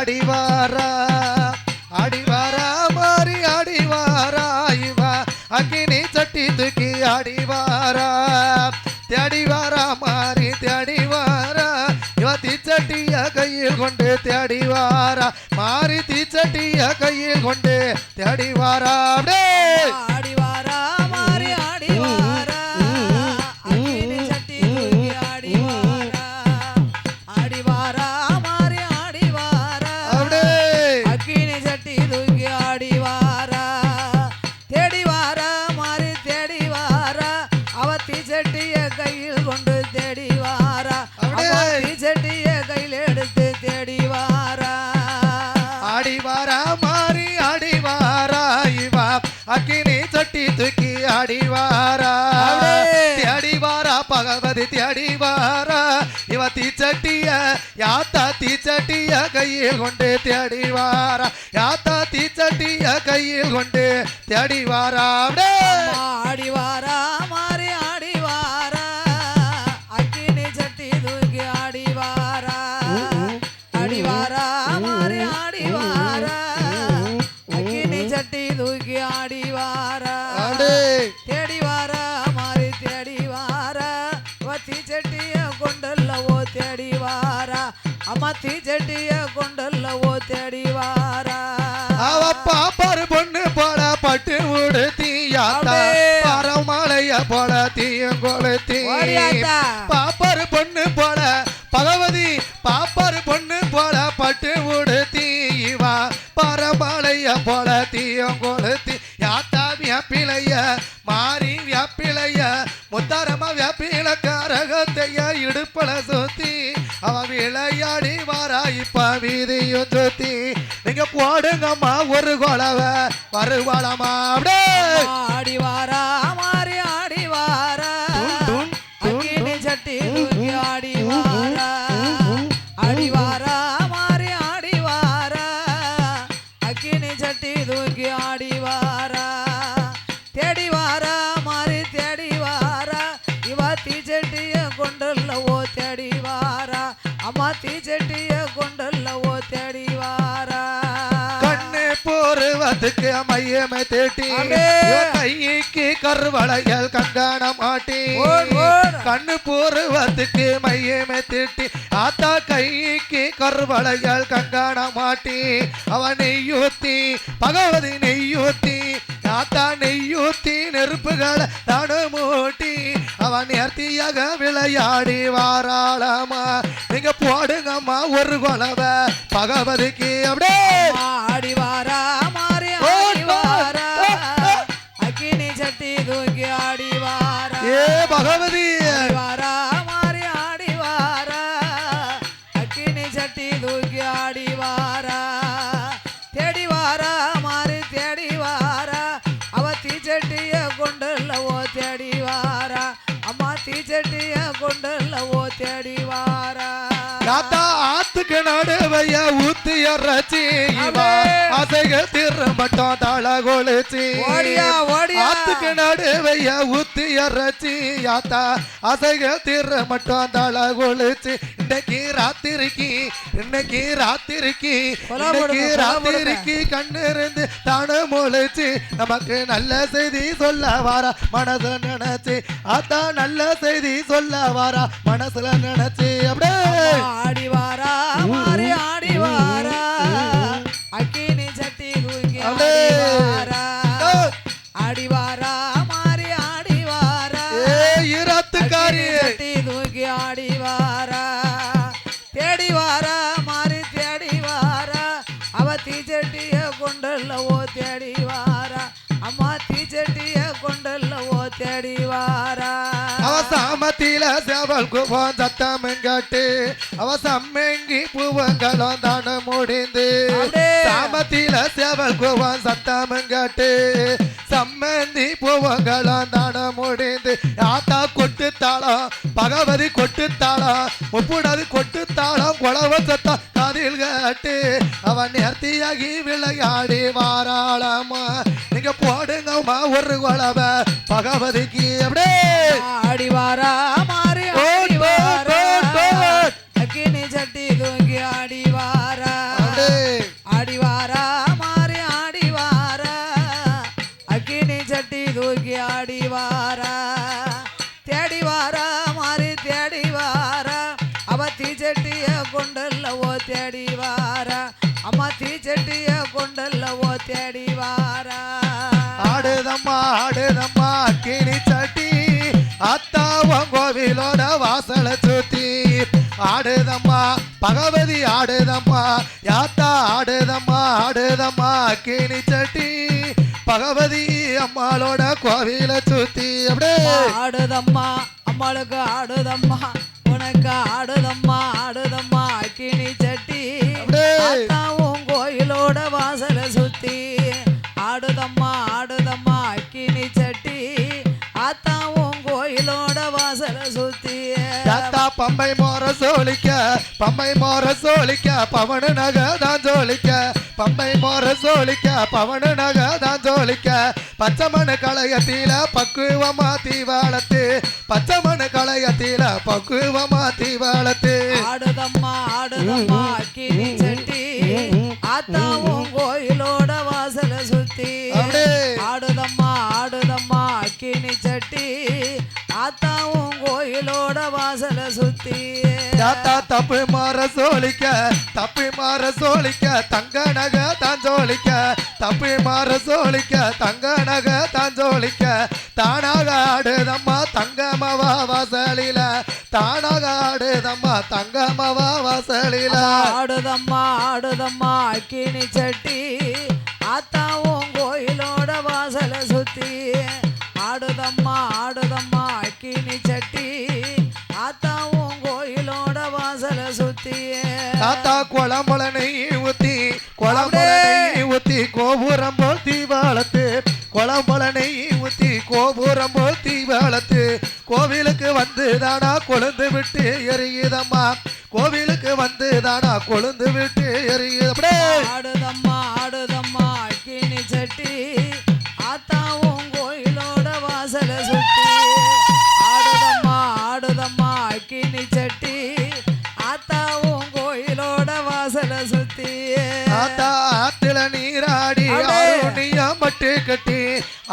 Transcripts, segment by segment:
அடிவாரா? அடிவாரா மாறி அடிவாரா இவா? அக்கினி சட்டி தூக்கி அடிவாரா? தேடிவாரா மாறி தேடிவாரா? இவ தீச்சட்டிய கையில் கொண்டு தேடிவாரா? மாறி தீச்சட்டிய கையில் கொண்டு தேடிவாரா? அப்படியே! அக்கினி சட்டி தூக்கி ஆடிவாரா அப்படியே. தேடிவாரா பகவதி தேடிவாரா? இவ தீச்சட்டிய யாத்தா தீச்சட்டிய கையில் கொண்டு தேடிவாரா? யாத்தா தீச்சட்டிய கையில் கொண்டு தேடிவாரா? அப்படியே. வாரா அம்மா தீச்சட்டிய கொண்டல்லவோ தேடி வாரா. அவ பாப்பாரு பொண்ணு போல பட்டு உடுத்தி யாத்தா அப்படியே. பரமலைய போல தீயும் கொளுத்தி. பாப்பாரு பொண்ணு போல பகவதி பாப்பாரு பொண்ணு போல பட்டு உடுத்தி இவா பரமலைய போல தீயும் கொளுத்தி. யாத்தா வியப்பிலைய மாறி வியப்பிலைய முத்தாரமா வியப்பில கரகத்தைய இடுப்பல சுத்தி. விளையாடி வரா இப்ப வீதியும் சுத்தி. நீங்க போடுங்கம்மா ஒரு குழவ வருவாளமா அப்படியே. ஆடி வாரா அம்மா தீச்சட்டிய கொண்டல்லவோ தேடி வாரா. கண்ணு போருவதுக்கு மையமை தேட்டி. கைக்கு கருவளையல் கங்காணம் ஓடு. கண்ணு போருவதுக்கு மையமை தேட்டி. ஆத்தா கைக்கு கருவளையல் கங்காணம் மாட்டி அவன் நெய்யூத்தி பகவதி நெய்யூத்தி தாத்தா நெய்யூத்தி நெருப்புகளை தடுமூட்டி அவன் நேர்த்தியாக விளையாடி வாராளமா. நீங்க போடுங்கம்மா ஒரு குழவ பகவதிக்கு அப்படியே. ஆடி கொண்டல்ல ஓ தேடி வாரா. அம்மா தீச்சட்டிய கொண்டல்லவோ தேடி வாரா. தாத்தா ஆத்துக்கு நடுவைய ஊத்து இறச்சி இவா அசைகள் திற மட்டும் தள கொளுச்சி ஓடியா, ஓடியா. ஆத்துக்கு நடுவைய ஊத்து இறச்சி. யாத்தா அசைகள் திற மட்டும் தள கொளுச்சி இன்னைக்கு ராத்திரிக்கு இன்னைக்கு ராத்திரிக்கு இன்னைக்கு ராத்திரிக்கு கண்ணு இருந்து தானு முளைச்சு நமக்கு நல்ல செய்தி சொல்ல வாரா மனசுல நினைச்சு. ஆத்தா நல்ல செய்தி சொல்ல வாரா மனசுல நினைச்சு. அப்படியே. ஆடி வாரா மாறி ஆடி சாமத்தில சேவல் குபம் சத்தம் எங்காட்டு. அவ சம்மெங்கி பூவங்களும் தான முடிந்து. சாமத்தில சேவல் குபம் சத்தம் எங்காட்டு. சம்மந்தி பூவங்களும் தான முடிந்து. ஆத்தா கொட்டு தாளம் பகவதி கொட்டு தாளம் முப்புடது கொட்டு தாளம் குளவ சத்தம் காதில் கேட்டு. அவன் நேர்த்தியாகி விளையாடி வாராளமா நீங்க போடுங்கம்மா ஒரு குளவ பகவதிக்கு. அப்படியே. ஆடிவாரா மாறி ஆடிவாரா அக்கினி சட்டி தூங்கி ஆடிவாரா ஆடிவாரா மாறி ஆடிவாரா அக்கினி சட்டி தூங்கி ஆடிவாரா தேடிவாரா மாறி தேடிவாரா அவ தீச்சட்டிய கொண்டல்லவோ தேடிவாரா அம்மா தீச்சட்டிய கொண்டல்லவோ தேடிவாரா ஆடுதம்மா ஆடுதம்மா கிளி சட்டி அத்தாவன் கோவிலோட வாசல சுத்தி. ஆடுதம்மா பகவதி ஆடுதம்மா யாத்தா ஆடுதம்மா ஆடுதம்மா கிளி சட்டி. பகவதி அம்மாளோட கோவில சுத்தி. அப்படியே. ஆடுதம்மா அம்மாளுக்கு ஆடுதம்மா உனக்கு ஆடுதம்மா ஆடுதம்மா கிணி சட்டி. அத்தாவும் கோயிலோட வாசல சுத்தி. ஆடுதம்மா ஆடுதம்மா கிணி சட்டி. அத்தாவும் கோயிலோட வாசல சுத்தி யாத்தா பம்பை மோர சோழிக்க பம்பை மோர சோழிக்க பவனு நக தான் ஜோலிக்க பம்பை மோர சோழிக்க பவனு நக தான் ஜோலிக்க பச்சைமண் களையத்தில பக்குவமா தீவாளத்து பச்சைமண் களையத்தில பக்குவமா தீவாளத்து ஆடுதம்மா ஆடுதம்மா கிணி சட்டி. அத்தாவும் கோயிலோட வாசல சுத்தி. ஆடுதம்மா ஆடுதம்மா கிணி சட்டி. ஆத்தாவும் கோயிலோட வாசல சுத்தி. யாத்தா தப்பு மாற சோழிக்க தப்பி மாற சோழிக்க தங்க நக தான் ஜோலிக்க தப்பி மாற சோழிக்க தங்க நக தான் ஜோலிக்க தானாக ஆடுதம்மா தங்கமவா வாசலில. தானாக ஆடுதம்மா தங்கமவா வாசலில. ஆடுதம்மா ஆடுதம்மா கிணி சட்டி. ஆத்தாவும் கோயிலோட வாசல சுத்தி. ஆடுதம்மா ஆடுதம்மா கிணி சட்டி ஆத்தாவும் கோயிலோட வாசல சுத்தி தாத்தா குளம்புல நெய் ஊத்தி குளம்புல நெய் ஊத்தி கோபுரம் போல் தீபாளத்து குளம்புல நெய் ஊத்தி கோபுரம் போல் தீபாளத்து கோவிலுக்கு வந்து தானா கொழுந்து விட்டு எரியுதம்மா. கோவிலுக்கு வந்து தானா கொழுந்து விட்டு எரியுது அப்படியே ஆடுதம்மா ஆடுதம்மா கிணி சட்டி ஆத்தாவும் கட்டி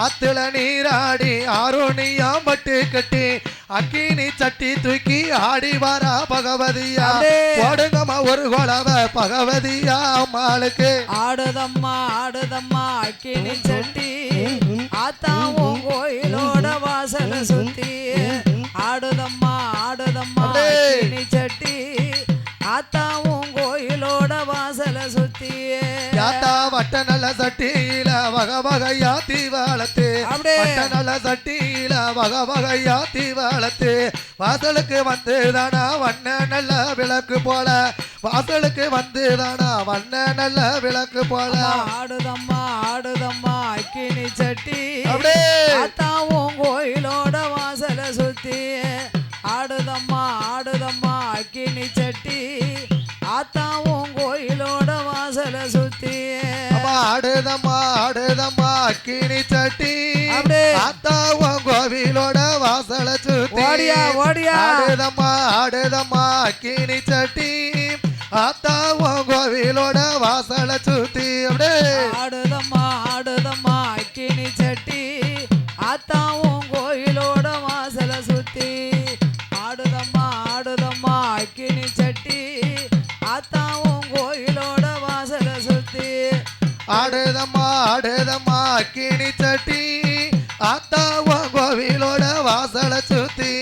ஆத்துல நீராடி ஆரோணியா மட்டு கட்டி அக்கினி சட்டி தூக்கி ஆடி வரா பகவதியா. அடே. போடுங்கம்மா ஒரு குழவ பகவதியா அம்மாளுக்கு ஆடுதம்மா ஆடுதம்மா கிணி சட்டி. ஆத்தாவும் கோயிலோட வாசல சுத்தி. ஆடுதம்மா ஆடுதம்மா அடே. கிணி சட்டி. ஆத்தாவும் யாத்தா வட்ட நல்ல சட்டியில வக வகையா தீவாளத்து. வட்ட நல்ல சட்டியில வக வகையா தீவாளத்து வாசலுக்கு வந்து தானா வண்ண நல்ல விளக்கு போல. வாசலுக்கு வந்து தானா வண்ண நல்ல விளக்கு போல. ஆடுதம்மா ஆடுதம்மா கிணி சட்டி. அப்படியே. கோயிலோட வாசல சுத்தி. ஆடுதம்மா ஆடுதம்மா கிணி சட்டி. ஆத்தாவும் கோயிலோட வாசல சுத்தி. ஆடுதம்மா ஆடுதம்மா கிணி சட்டி. ஆத்தாவும் கோவிலோட வாசல சுத்தி. ஓடியா, ஓடியா. ஆடுதம்மா ஆடுதம்மா கிணி சட்டி ஆத்தாவும் கோவிலோட வாசல சுத்தி. அப்படியே ஆடுதம்மா ஆடுதம்மா கிணி சட்டி ஆத்தாவும் கோயிலோட வாசல சுத்தி. ஆடுதம்மா ஆடுதம்மா கிணி சட்டி ஆத்தாவும் கோயிலோட வாசல சுத்தி. ஆடுதம்மா ஆடுதம்மா கிணி சட்டி. ஆத்தாவும் கோவிலோட வாசல சுத்தி.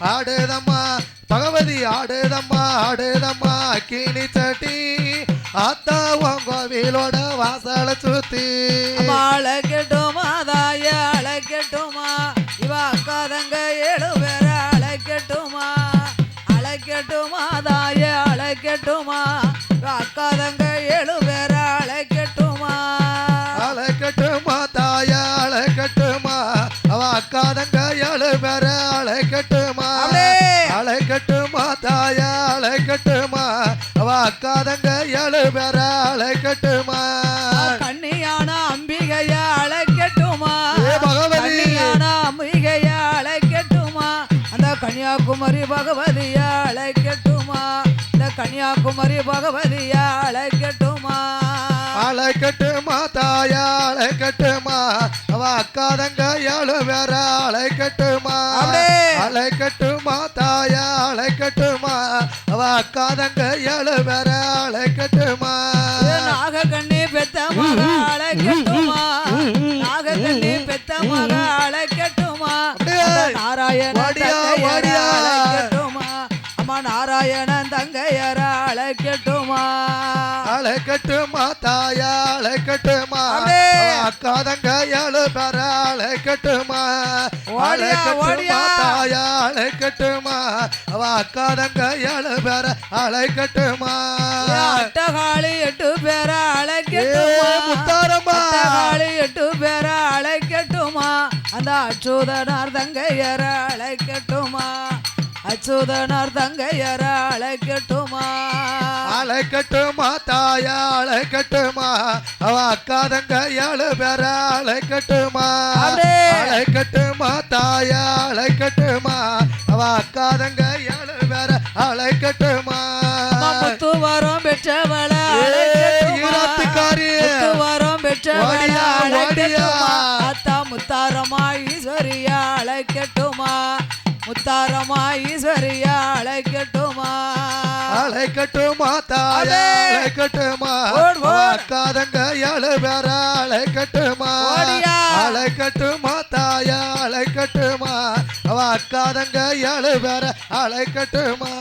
ஆடுதம்மா பகவதி ஆடுதம்மா ஆடுதம்மா கிணி சட்டி. ஆத்தாவும் கோவிலோட வாசல சுத்தி. அம்மா அழைக்கட்டுமா இவ அக்காதங்க ஏழு பேர அழைக்கட்டுமா அழைக்கட்டுமா தாய அழைக்கட்டுமா அவ அக்காதங்க ஏழு பேர அழைக்கட்டுமா. அழைக்கட்டுமா தாய அழைக்கட்டுமா அவ அக்காதங்க ஏழு பேர அழைக்கட்டுமா கண்ணியான அம்பிகைய அழைக்கட்டுமா ஏ பகவதி. கண்ணியான அம்பிகைய அழைக்கட்டுமா அந்த கன்னியாகுமரி பகவதிய இந்த கன்னியாகுமரி பகவதிய அழைக்கட்டுமா? அழைக்கட்டுமா தாயா அழைக்கட்டுமா? அவ அக்காதங்க ஏழு பேர அழைக்கட்டுமா. அழைக்கட்டுமா தாயா அழைக்கட்டுமா? அவ அக்காதங்க ஏழு பேர அழைக்கட்டுமா? நாகக்கண்ணி பெத்த மக அழைக்கட்டுமா? நாகக்கண்ணி பெத்த மக அழைக்கட்டுமா? நாராயண. அழைக்கட்டுமா? நாராயணன் தங்கையர அழைக்கட்டுமா அழைக்கட்டுமா தாயா அழைக்கட்டுமா அக்காதங்க ஏழு பேர அழைக்கட்டுமா அழைக்கட்டுமா. தாயா அழைக்கட்டுமா அவ அக்காதங்க ஏழு பேர அழைக்கட்டுமா அட்டகாளி எட்டு பேர அழைக்கட்டுமா முத்தாரம்மா! அட்டகாளி எட்டு பேர அழைக்கட்டுமா அந்த அச்சுதனார் தங்கையர அழைக்கட்டுமா அச்சுதனார் தங்கையர அழைக்கட்டுமா அழைக்கட்டுமா தாயா அழைக்கட்டுமா அவ அக்காதங்க ஏழு பேர அழைக்கட்டுமா. அழைக்கட்டுமா தாயா அழைக்கட்டுமா அவ அக்காதங்க ஏழு பேர அழைக்கட்டுமா முத்து வரம் பெற்றவள ஈராத்துக்காரி. வரம் பெற்றவள அழைக்கட்டுமா. அத்தா முத்தாரமா ஈஸ்வரியா அழைக்கட்டுமா முத்தாரமா ஈஸ்வரியா அழைக்கட்டுமா அழைக்கட்டுமா தாயா. அழைக்கட்டுமா. அக்காதங்க ஏழு பேர அழைக்கட்டுமா. அழைக்கட்டுமா தாயா அழைக்கட்டுமா அவ அக்காதங்க ஏழு பேர அழைக்கட்டுமா